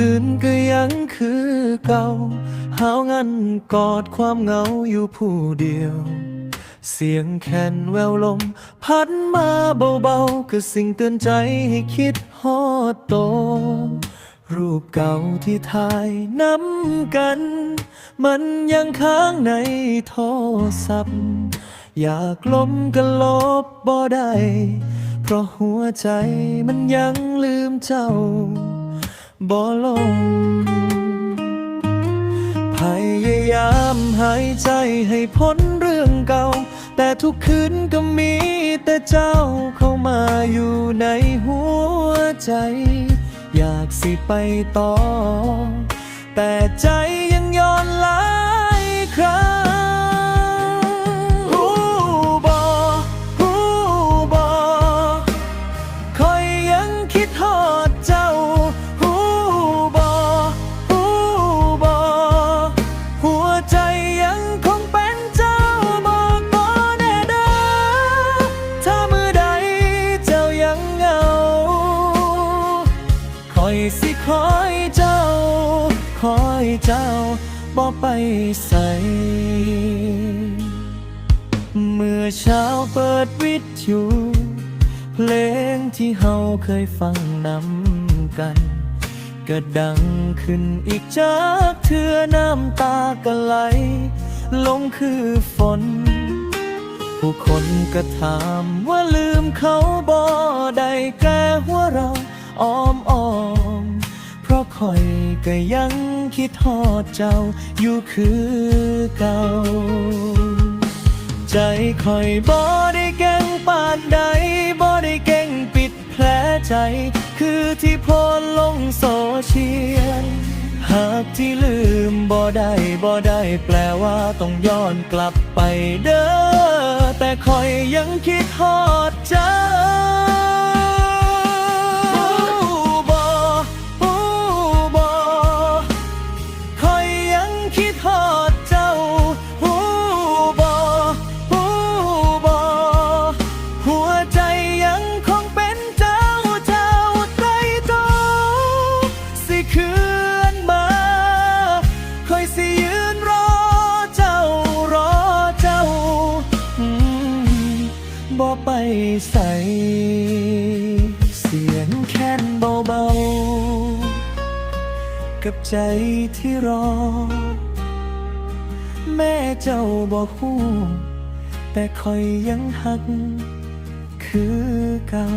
คืนก็ยังคือเก่า หาวงันกอดความเหงาอยู่ผู้เดียว เสียงแคนแววลม พัดมาเบาๆ คือสิ่งเตือนใจให้คิดฮอดโต รูปเก่าที่ถ่ายน้ำกัน มันยังค้างในโทรศัพท์ อยากล้มก็ลบบ่ได้ เพราะหัวใจมันยังลืมเจ้า บ่ลง พยายามหายใจให้พ้นเรื่องเก่า แต่ทุกคืนก็มีแต่เจ้าเข้ามาอยู่ในหัวใจ อยากสิไปต่อ แต่ใจยังย้อนหลายครั้ง สิคอยเจ้า คอยเจ้าบ่ไปใส่เมื่อเช้าเปิดวิทยุเพลงที่เฮาเคยฟังนำกันก็ดังขึ้นอีกจากเทือน้ำตาก็ไหล ลงคือฝน ผู้คนก็ถามว่าลืมเขาบ่ได้แก้หัวเราอ้อมอ้อม คอยก็ยังคิดทอดเจ้าอยู่คือเก่า ใจคอยบ่ได้เก่งปานใดบ่ได้เก่งปิดแผลใจ คือที่พสต์ลงโซเชียลหากที่ลืมบ่ได้บ่ได้แปลว่าต้องย้อนกลับไปเด้อแต่คอยยังคิดฮอดเจ้า ไปใส่ เสียงแค้นเบาๆ กับใจที่รอ แม่เจ้าบอกหู้แต่คอยยังหักคือเก่า